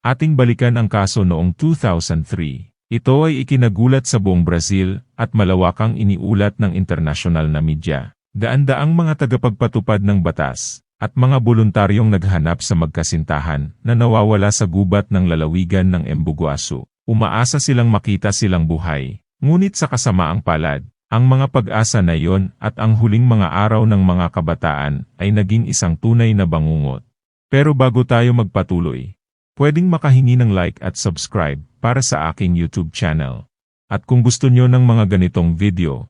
Ating balikan ang kaso noong 2003. Ito ay ikinagulat sa buong Brazil at malawakang iniulat ng internasyonal na media. Daan-daang mga tagapagpatupad ng batas at mga voluntaryong naghanap sa magkasintahan na nawawala sa gubat ng lalawigan ng Embuguasu. Umaasa silang makita silang buhay. Ngunit sa kasamaang palad, ang mga pag-asa na iyon at ang huling mga araw ng mga kabataan ay naging isang tunay na bangungot. Pero bago tayo magpatuloy, pwedeng makahingi ng like at subscribe para sa aking YouTube channel. At kung gusto nyo ng mga ganitong video,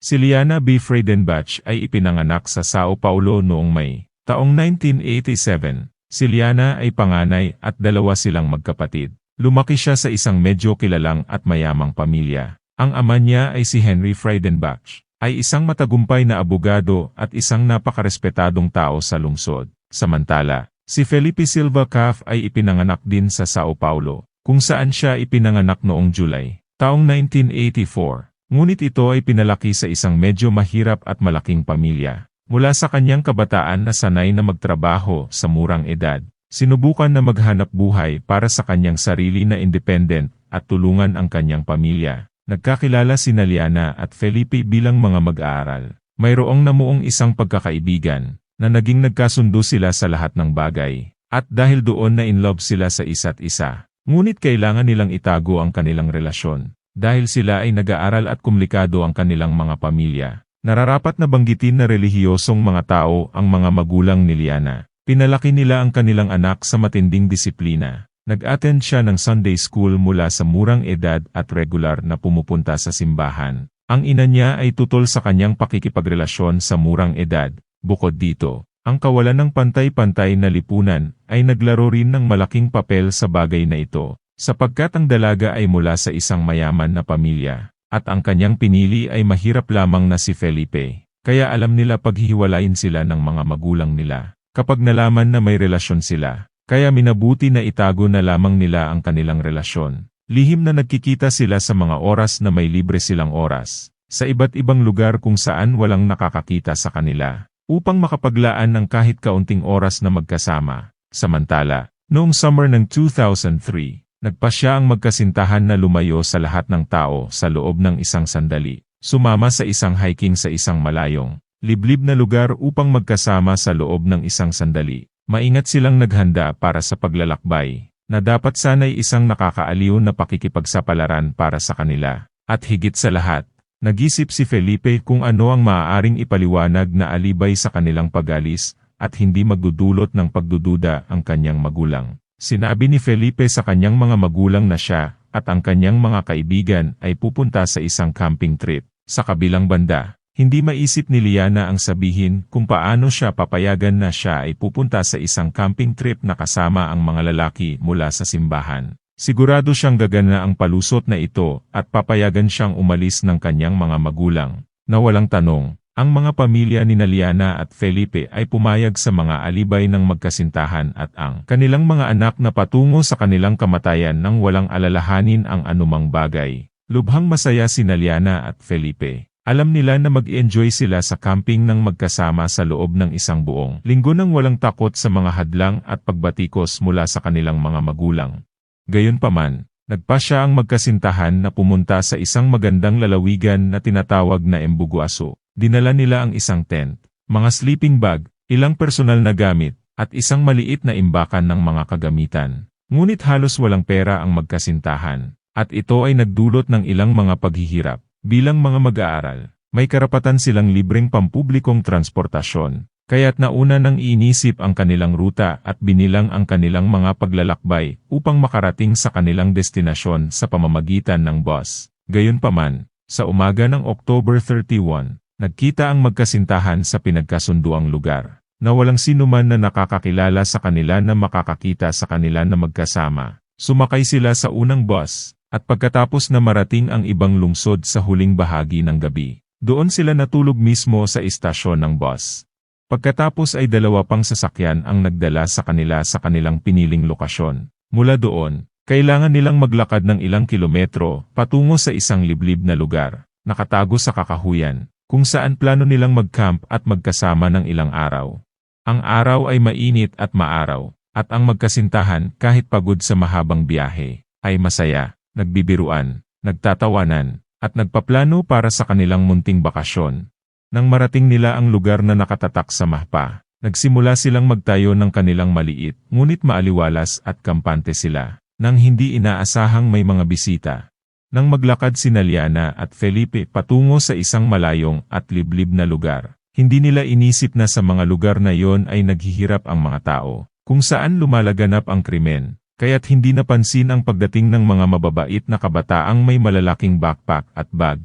si Liana B. Friedenbach ay ipinanganak sa Sao Paulo noong May, taong 1987. Si Liana ay panganay at dalawa silang magkapatid. Lumaki siya sa isang medyo kilalang at mayamang pamilya. Ang ama niya ay si Henry Friedenbach, ay isang matagumpay na abogado at isang napakarespetadong tao sa lungsod. Samantala, si Felipe Silva Caf ay ipinanganak din sa Sao Paulo, kung saan siya ipinanganak noong July, taong 1984. Ngunit ito ay pinalaki sa isang medyo mahirap at malaking pamilya. Mula sa kanyang kabataan na sanay na magtrabaho sa murang edad, sinubukan na maghanap buhay para sa kanyang sarili na independent at tulungan ang kanyang pamilya. Nagkakilala si Naliana at Felipe bilang mga mag-aaral. Mayroong namuong isang pagkakaibigan, na naging nagkasundo sila sa lahat ng bagay, at dahil doon na in love sila sa isa't isa. Ngunit kailangan nilang itago ang kanilang relasyon, dahil sila ay nag-aaral at kumlikado ang kanilang mga pamilya. Nararapat na banggitin na relihiyosong mga tao ang mga magulang ni Liana. Pinalaki nila ang kanilang anak sa matinding disiplina. Nag-attend siya ng Sunday school mula sa murang edad at regular na pumupunta sa simbahan. Ang ina niya ay tutol sa kanyang pakikipagrelasyon sa murang edad. Bukod dito, ang kawalan ng pantay-pantay na lipunan ay naglaro rin ng malaking papel sa bagay na ito, sapagkat ang dalaga ay mula sa isang mayaman na pamilya, at ang kanyang pinili ay mahirap lamang na si Felipe. Kaya alam nila paghihiwalayin sila ng mga magulang nila. Kapag nalaman na may relasyon sila, kaya minabuti na itago na lamang nila ang kanilang relasyon. Lihim na nagkikita sila sa mga oras na may libre silang oras, sa iba't ibang lugar kung saan walang nakakakita sa kanila, upang makapaglaan ng kahit kaunting oras na magkasama. Samantala, noong summer ng 2003, nagpa siya ang magkasintahan na lumayo sa lahat ng tao sa loob ng isang sandali, sumama sa isang hiking sa isang malayong, liblib na lugar upang magkasama sa loob ng isang sandali. Maingat silang naghanda para sa paglalakbay, na dapat sana'y isang nakakaaliw na pakikipagsapalaran para sa kanila. At higit sa lahat, nag-isip si Felipe kung ano ang maaaring ipaliwanag na alibay sa kanilang pagalis at hindi magdudulot ng pagdududa ang kanyang magulang. Sinabi ni Felipe sa kanyang mga magulang na siya at ang kanyang mga kaibigan ay pupunta sa isang camping trip. Sa kabilang banda, hindi maisip ni Liana ang sabihin kung paano siya papayagan na siya ay pupunta sa isang camping trip na kasama ang mga lalaki mula sa simbahan. Sigurado siyang gagana ang palusot na ito at papayagan siyang umalis ng kanyang mga magulang. Na walang tanong, ang mga pamilya ni Liana at Felipe ay pumayag sa mga alibay ng magkasintahan at ang kanilang mga anak na patungo sa kanilang kamatayan nang walang alalahanin ang anumang bagay. Lubhang masaya si Liana at Felipe. Alam nila na mag-enjoy sila sa camping ng magkasama sa loob ng isang buong linggo nang walang takot sa mga hadlang at pagbatikos mula sa kanilang mga magulang. Gayunpaman, nagpa siya ang magkasintahan na pumunta sa isang magandang lalawigan na tinatawag na Embuguaso. Dinala nila ang isang tent, mga sleeping bag, ilang personal na gamit, at isang maliit na imbakan ng mga kagamitan. Ngunit halos walang pera ang magkasintahan, at ito ay nagdulot ng ilang mga paghihirap. Bilang mga mag-aaral, may karapatan silang libreng pampublikong transportasyon, kaya't nauna nang inisip ang kanilang ruta at binilang ang kanilang mga paglalakbay upang makarating sa kanilang destinasyon sa pamamagitan ng bus. Gayunpaman, sa umaga ng October 31, nagkita ang magkasintahan sa pinagkasunduang lugar, na walang sinuman na nakakakilala sa kanila na makakakita sa kanila na magkasama. Sumakay sila sa unang bus, at pagkatapos na marating ang ibang lungsod sa huling bahagi ng gabi, doon sila natulog mismo sa istasyon ng bus. Pagkatapos ay dalawa pang sasakyan ang nagdala sa kanila sa kanilang piniling lokasyon. Mula doon, kailangan nilang maglakad ng ilang kilometro patungo sa isang liblib na lugar, nakatago sa kakahuyan, kung saan plano nilang mag-camp at magkasama ng ilang araw. Ang araw ay mainit at maaraw, At ang magkasintahan kahit pagod sa mahabang biyahe, ay masaya, nagbibiruan, nagtatawanan, at nagpaplano para sa kanilang munting bakasyon. Nang marating nila ang lugar na nakatatak sa mahpa, nagsimula silang magtayo ng kanilang maliit, ngunit maaliwalas at kampante sila, nang hindi inaasahang may mga bisita. Nang maglakad si Liana at Felipe patungo sa isang malayong at liblib na lugar, hindi nila inisip na sa mga lugar na yon ay naghihirap ang mga tao, kung saan lumalaganap ang krimen, kaya't hindi napansin ang pagdating ng mga mababait na kabataang may malalaking backpack at bag.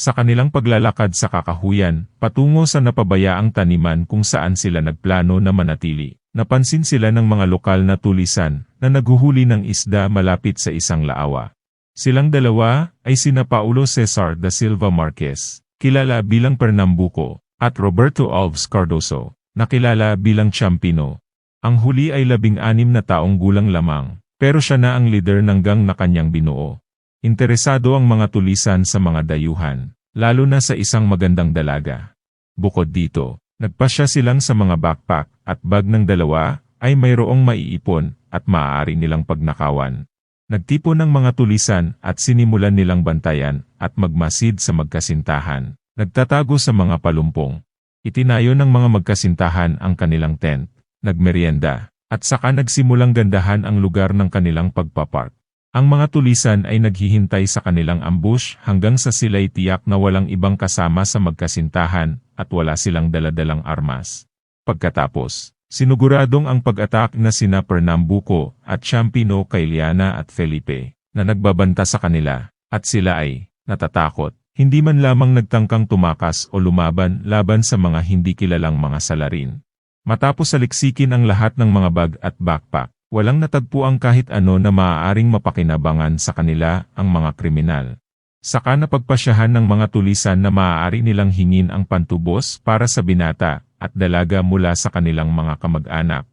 Sa kanilang paglalakad sa kakahuyan, patungo sa napabayaang taniman kung saan sila nagplano na manatili, napansin sila ng mga lokal na tulisan na naghuhuli ng isda malapit sa isang laawa. Silang dalawa ay sina Paulo Cesar da Silva Marquez, kilala bilang Pernambuco, at Roberto Alves Cardoso, nakilala bilang Champino, ang huli ay labing-anim na taong gulang lamang, pero siya na ang leader ng gang na kanyang binuo. Interesado ang mga tulisan sa mga dayuhan, lalo na sa isang magandang dalaga. Bukod dito, nagpasya silang sa mga backpack at bag ng dalawa ay mayroong maiipon at maaari nilang pagnakawan. Nagtipon ng mga tulisan at sinimulan nilang bantayan at magmasid sa magkasintahan. Nagtatago sa mga palumpong. Itinayo ng mga magkasintahan ang kanilang tent nagmerienda, at saka nagsimulang gandahan ang lugar ng kanilang pagpapark. Ang mga tulisan ay naghihintay sa kanilang ambush hanggang sa sila'y tiyak na walang ibang kasama sa magkasintahan at wala silang daladalang armas. Pagkatapos, sinuguradong ang pag-atak na sina Pernambuco at Champino kay Liana at Felipe, na nagbabanta sa kanila, at sila ay natatakot. Hindi man lamang nagtangkang tumakas o lumaban laban sa mga hindi kilalang mga salarin. Matapos saliksikin ang lahat ng mga bag at backpack, walang natagpo ang kahit ano na maaaring mapakinabangan sa kanila ang mga kriminal. Saka napagpasyahan ng mga tulisan na maaari nilang hingin ang pantubos para sa binata at dalaga mula sa kanilang mga kamag-anak.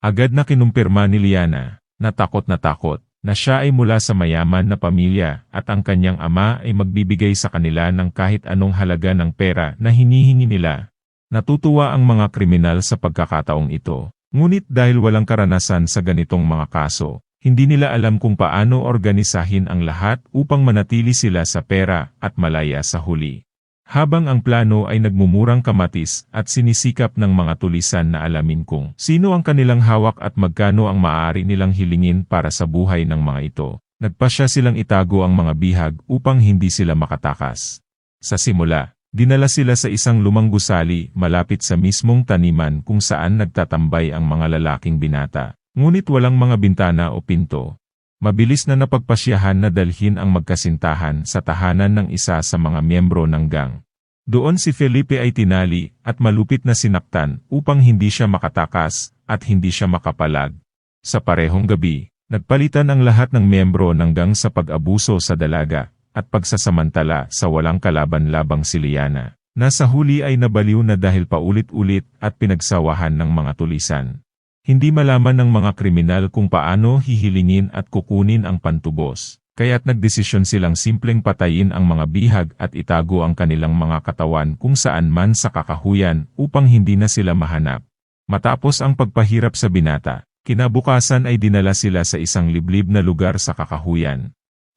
Agad na kinumpirma ni Liana, na takot na takot, na siya ay mula sa mayaman na pamilya at ang kanyang ama ay magbibigay sa kanila ng kahit anong halaga ng pera na hinihingi nila Natutuwa ang mga kriminal sa pagkakataong ito, ngunit dahil walang karanasan sa ganitong mga kaso, hindi nila alam kung paano organisahin ang lahat upang manatili sila sa pera at malaya sa huli. Habang ang plano ay nagmumurang kamatis at sinisikap ng mga tulisan na alamin kung sino ang kanilang hawak at magkano ang maaari nilang hilingin para sa buhay ng mga ito, nagpasya silang itago ang mga bihag upang hindi sila makatakas. Sa simula, Dinala sila sa isang lumang gusali malapit sa mismong taniman kung saan nagtatambay ang mga lalaking binata. Ngunit walang mga bintana o pinto. Mabilis na napagpasyahan na dalhin ang magkasintahan sa tahanan ng isa sa mga miyembro ng gang. Doon si Felipe ay tinali at malupit na sinaktan upang hindi siya makatakas at hindi siya makapalag. Sa parehong gabi, nagpalitan ang lahat ng miyembro ng gang sa pag-abuso sa dalaga at pagsasamantala sa walang kalaban-labang si Liana. Nasa huli ay nabaliw na dahil paulit-ulit at pinagsawahan ng mga tulisan. Hindi malaman ng mga kriminal kung paano hihilingin at kukunin ang pantubos, kaya't nagdesisyon silang simpleng patayin ang mga bihag at itago ang kanilang mga katawan kung saan man sa kakahuyan upang hindi na sila mahanap. Matapos ang pagpahirap sa binata, kinabukasan ay dinala sila sa isang liblib na lugar sa kakahuyan.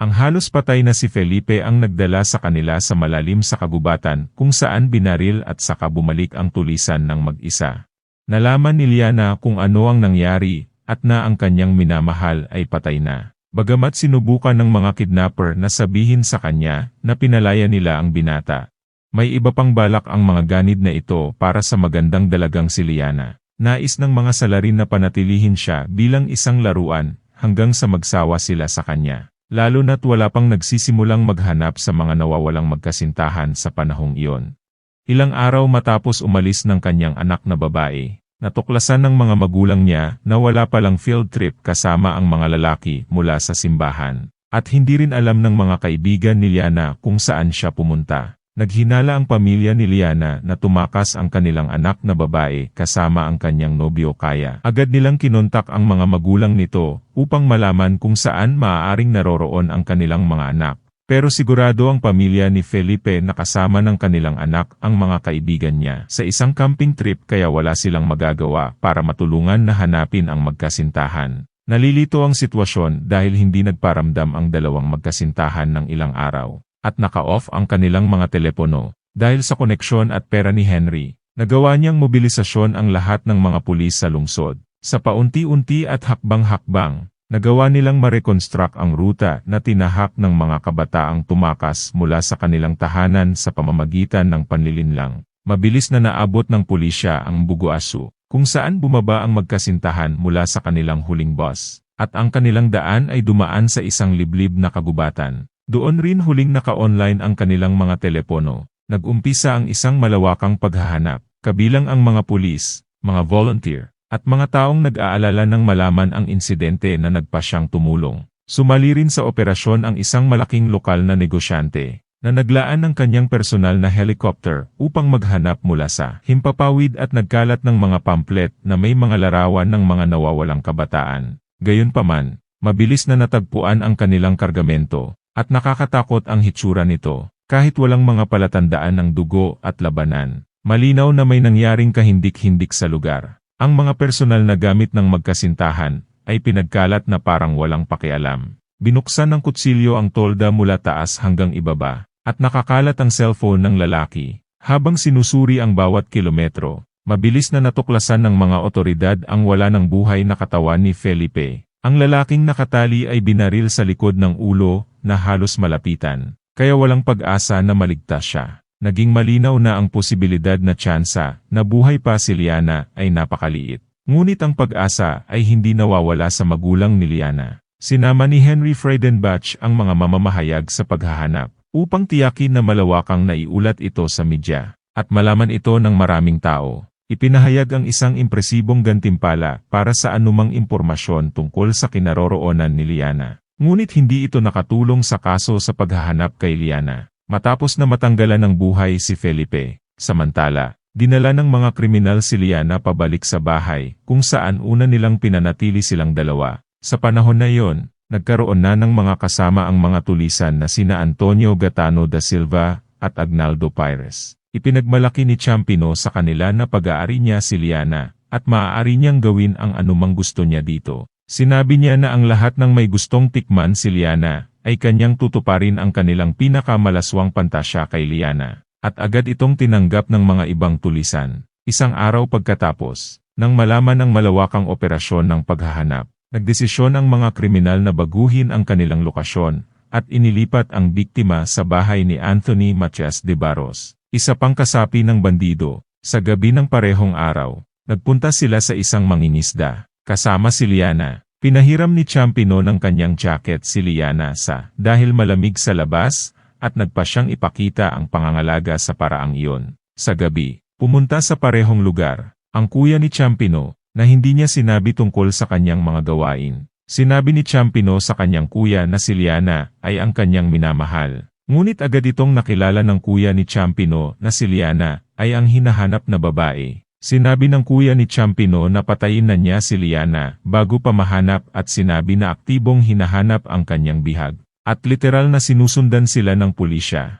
Ang halos patay na si Felipe ang nagdala sa kanila sa malalim sa kagubatan kung saan binaril at saka bumalik ang tulisan ng mag-isa. Nalaman ni Liana kung ano ang nangyari at na ang kanyang minamahal ay patay na. Bagamat sinubukan ng mga kidnapper na sabihin sa kanya na pinalaya nila ang binata. May iba pang balak ang mga ganid na ito para sa magandang dalagang si Liana. Nais ng mga salarin na panatilihin siya bilang isang laruan hanggang sa magsawa sila sa kanya. Lalo na't wala pang nagsisimulang maghanap sa mga nawawalang magkasintahan sa panahong iyon. Ilang araw matapos umalis ng kanyang anak na babae, natuklasan ng mga magulang niya na wala palang field trip kasama ang mga lalaki mula sa simbahan, at hindi rin alam ng mga kaibigan ni Liana kung saan siya pumunta. Naghinala ang pamilya ni Liana na tumakas ang kanilang anak na babae kasama ang kanyang nobyo kaya. Agad nilang kinontak ang mga magulang nito upang malaman kung saan maaaring naroroon ang kanilang mga anak. Pero sigurado ang pamilya ni Felipe na kasama ng kanilang anak ang mga kaibigan niya sa isang camping trip kaya wala silang magagawa para matulungan na hanapin ang magkasintahan. Nalilito ang sitwasyon dahil hindi nagparamdam ang dalawang magkasintahan ng ilang araw at naka-off ang kanilang mga telepono dahil sa koneksyon at pera ni Henry. Nagawa niyang mobilisasyon ang lahat ng mga pulis sa lungsod. Sa paunti-unti at hakbang-hakbang, Nagawa nilang mareconstruct ang ruta na tinahak ng mga kabataang tumakas mula sa kanilang tahanan sa pamamagitan ng panlilinlang. Mabilis na naabot ng pulisya ang Buguasu, kung saan bumaba ang magkasintahan mula sa kanilang huling bus, at ang kanilang daan ay dumaan sa isang liblib na kagubatan. Doon rin huling naka-online ang kanilang mga telepono. Nag-umpisa ang isang malawakang paghahanap, kabilang ang mga pulis, mga volunteer, at mga taong nag-aalala ng malaman ang insidente na nagpa siyang tumulong. Sumali rin sa operasyon ang isang malaking lokal na negosyante na naglaan ng kanyang personal na helicopter upang maghanap mula sa himpapawid at nagkalat ng mga pamphlet na may mga larawan ng mga nawawalang kabataan. Gayunpaman, mabilis na natagpuan ang kanilang kargamento at nakakatakot ang hitsura nito kahit walang mga palatandaan ng dugo at labanan. Malinaw na may nangyaring kahindik-hindik sa lugar. Ang mga personal na gamit ng magkasintahan ay pinagkalat na parang walang pakialam. Binuksan ng kutsilyo ang tolda mula taas hanggang ibaba, at nakakalat ang cellphone ng lalaki. Habang sinusuri ang bawat kilometro, mabilis na natuklasan ng mga otoridad ang wala ng buhay na katawan ni Felipe. Ang lalaking nakatali ay binaril sa likod ng ulo na halos malapitan, kaya walang pag-asa na maligtas siya. Naging malinaw na ang posibilidad na tsansa na buhay pa si Liana ay napakaliit. Ngunit ang pag-asa ay hindi nawawala sa magulang ni Liana. Sinama ni Henry Friedenbach ang mga mamamahayag sa paghahanap upang tiyakin na malawakang naiulat ito sa media at malaman ito ng maraming tao. Ipinahayag ang isang impresibong gantimpala para sa anumang impormasyon tungkol sa kinaroroonan ni Liana. Ngunit hindi ito nakatulong sa kaso sa paghahanap kay Liana. Matapos na matanggalan ng buhay si Felipe, samantala, dinala ng mga kriminal si Liana pabalik sa bahay, kung saan una nilang pinanatili silang dalawa. Sa panahon na iyon, nagkaroon na ng mga kasama ang mga tulisan na sina Antonio Gatano da Silva at Agnaldo Pires. Ipinagmalaki ni Champino sa kanila na pag-aari niya si Liana, at maaari niyang gawin ang anumang gusto niya dito. Sinabi niya na ang lahat ng may gustong tikman si Liana, ay kanyang tutuparin ang kanilang pinakamalaswang pantasya kay Liana, at agad itong tinanggap ng mga ibang tulisan. Isang araw pagkatapos, nang malaman ang malawakang operasyon ng paghahanap, nagdesisyon ang mga kriminal na baguhin ang kanilang lokasyon, at inilipat ang biktima sa bahay ni Anthony Matias de Barros, isa pang kasapi ng bandido. Sa gabi ng parehong araw, nagpunta sila sa isang mangingisda, kasama si Liana, Pinahiram ni Champino ng kanyang jacket si Liana sa dahil malamig sa labas at nagpa siyang ipakita ang pangangalaga sa paraang iyon. Sa gabi, pumunta sa parehong lugar, ang kuya ni Champino na hindi niya sinabi tungkol sa kanyang mga gawain. Sinabi ni Champino sa kanyang kuya na si Liana ay ang kanyang minamahal. Ngunit agad itong nakilala ng kuya ni Champino na si Liana ay ang hinahanap na babae. Sinabi ng kuya ni Champino na patayin na niya si Liana bago pa mahanap at sinabi na aktibong hinahanap ang kanyang bihag. At literal na sinusundan sila ng pulisya.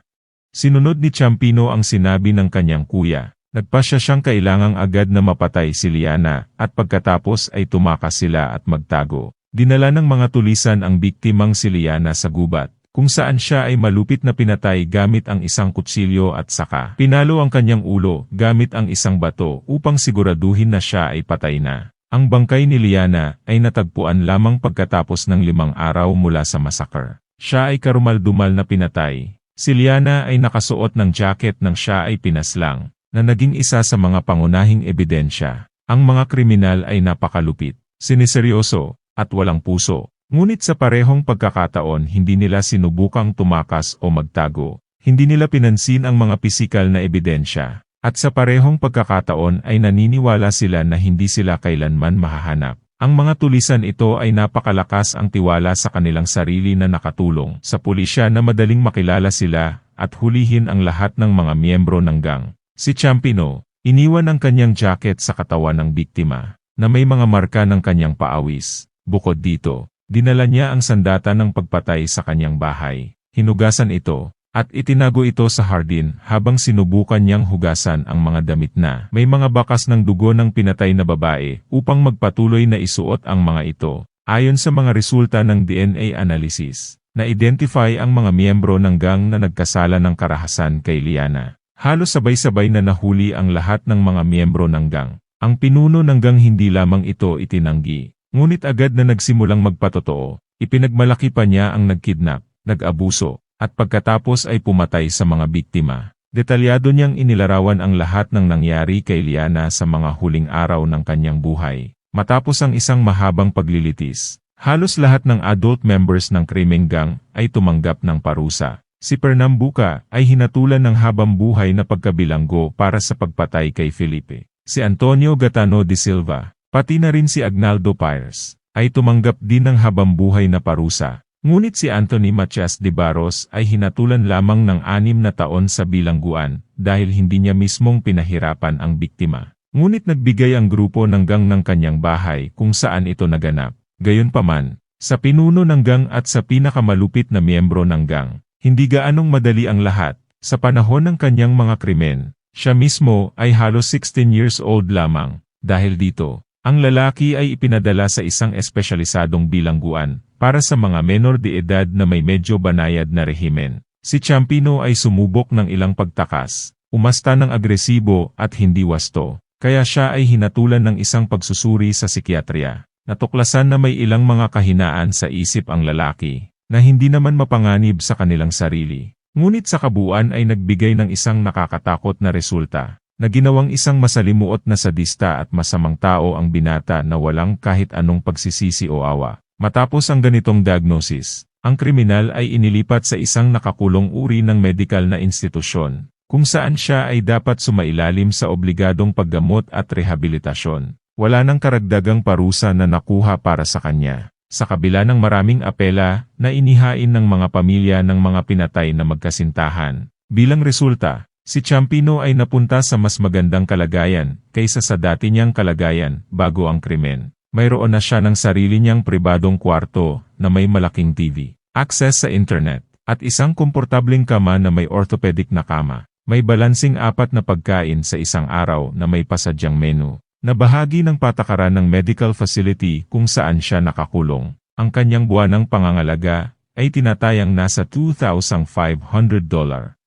Sinunod ni Champino ang sinabi ng kanyang kuya. Nagpasya siyang kailangang agad na mapatay si Liana at pagkatapos ay tumakas sila at magtago. Dinala ng mga tulisan ang biktimang si Liana sa gubat kung saan siya ay malupit na pinatay gamit ang isang kutsilyo at saka pinalo ang kanyang ulo gamit ang isang bato upang siguraduhin na siya ay patay na. Ang bangkay ni Liana ay natagpuan lamang pagkatapos ng limang araw mula sa massacre. Siya ay karumaldumal na pinatay. Si Liana ay nakasuot ng jacket nang siya ay pinaslang, na naging isa sa mga pangunahing ebidensya. Ang mga kriminal ay napakalupit, siniseryoso, at walang puso. Ngunit sa parehong pagkakataon hindi nila sinubukang tumakas o magtago. Hindi nila pinansin ang mga pisikal na ebidensya. At sa parehong pagkakataon ay naniniwala sila na hindi sila kailanman mahahanap. Ang mga tulisan ito ay napakalakas ang tiwala sa kanilang sarili na nakatulong sa pulisya na madaling makilala sila at hulihin ang lahat ng mga miyembro ng gang. Si Champino, iniwan ang kanyang jacket sa katawan ng biktima na may mga marka ng kanyang paawis. Bukod dito, Dinala niya ang sandata ng pagpatay sa kanyang bahay. hinugasan ito, at itinago ito sa hardin habang sinubukan niyang hugasan ang mga damit na may mga bakas ng dugo ng pinatay na babae upang magpatuloy na isuot ang mga ito. Ayon sa mga resulta ng DNA analysis, na-identify ang mga miyembro ng gang na nagkasala ng karahasan kay Liana. Halos sabay-sabay na nahuli ang lahat ng mga miyembro ng gang. Ang pinuno ng gang hindi lamang ito itinanggi, ngunit agad na nagsimulang magpatotoo, ipinagmalaki pa niya ang nagkidnap, nag-abuso, at pagkatapos ay pumatay sa mga biktima. Detalyado niyang inilarawan ang lahat ng nangyari kay Liana sa mga huling araw ng kanyang buhay. Matapos ang isang mahabang paglilitis, halos lahat ng adult members ng krimeng gang ay tumanggap ng parusa. Si Pernambuca ay hinatulan ng habang buhay na pagkabilanggo para sa pagpatay kay Felipe. Si Antonio Gatano de Silva, pati na rin si Agnaldo Pires, ay tumanggap din ng habang buhay na parusa. Ngunit si Anthony Matias de Barros ay hinatulan lamang ng anim na taon sa bilangguan dahil hindi niya mismong pinahirapan ang biktima. Ngunit nagbigay ang grupo ng gang ng kanyang bahay kung saan ito naganap. Gayunpaman, sa pinuno ng gang at sa pinakamalupit na miyembro ng gang, hindi gaanong madali ang lahat. Sa panahon ng kanyang mga krimen, siya mismo ay halos 16 years old lamang. Dahil dito, ang lalaki ay ipinadala sa isang espesyalisadong bilangguan para sa mga menor de edad na may medyo banayad na rehimen. Si Champino ay sumubok ng ilang pagtakas, umasta ng agresibo at hindi wasto, kaya siya ay hinatulan ng isang pagsusuri sa psikiatrya. Natuklasan na may ilang mga kahinaan sa isip ang lalaki, na hindi naman mapanganib sa kanilang sarili. Ngunit sa kabuuan ay nagbigay ng isang nakakatakot na resulta, na ginawang isang masalimuot na sadista at masamang tao ang binata na walang kahit anong pagsisisi o awa. Matapos ang ganitong diagnosis, ang kriminal ay inilipat sa isang nakakulong uri ng medikal na institusyon, kung saan siya ay dapat sumailalim sa obligadong paggamot at rehabilitasyon. Wala nang karagdagang parusa na nakuha para sa kanya. Sa kabila ng maraming apela na inihain ng mga pamilya ng mga pinatay na magkasintahan, bilang resulta, si Champino ay napunta sa mas magandang kalagayan kaysa sa dati niyang kalagayan bago ang krimen mayroon na siya ng sarili niyang pribadong kwarto na may malaking TV, access sa internet, at isang komportabling kama na may orthopedic na kama. May balansing apat na pagkain sa isang araw na may pasadyang menu, na bahagi ng patakaran ng medical facility kung saan siya nakakulong. Ang kanyang buwanang pangangalaga ay tinatayang nasa $2,500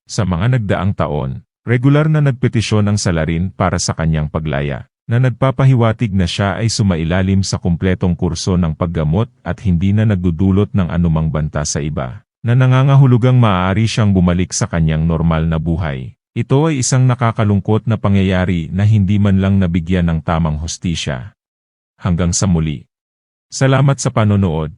sa mga nagdaang taon. Regular na nagpetisyon ang salarin para sa kanyang paglaya na nagpapahiwatig na siya ay sumailalim sa kumpletong kurso ng paggamot at hindi na nagdudulot ng anumang banta sa iba, na nangangahulugang maaari siyang bumalik sa kanyang normal na buhay. Ito ay isang nakakalungkot na pangyayari na hindi man lang nabigyan ng tamang hustisya. Hanggang sa muli. Salamat sa panonood.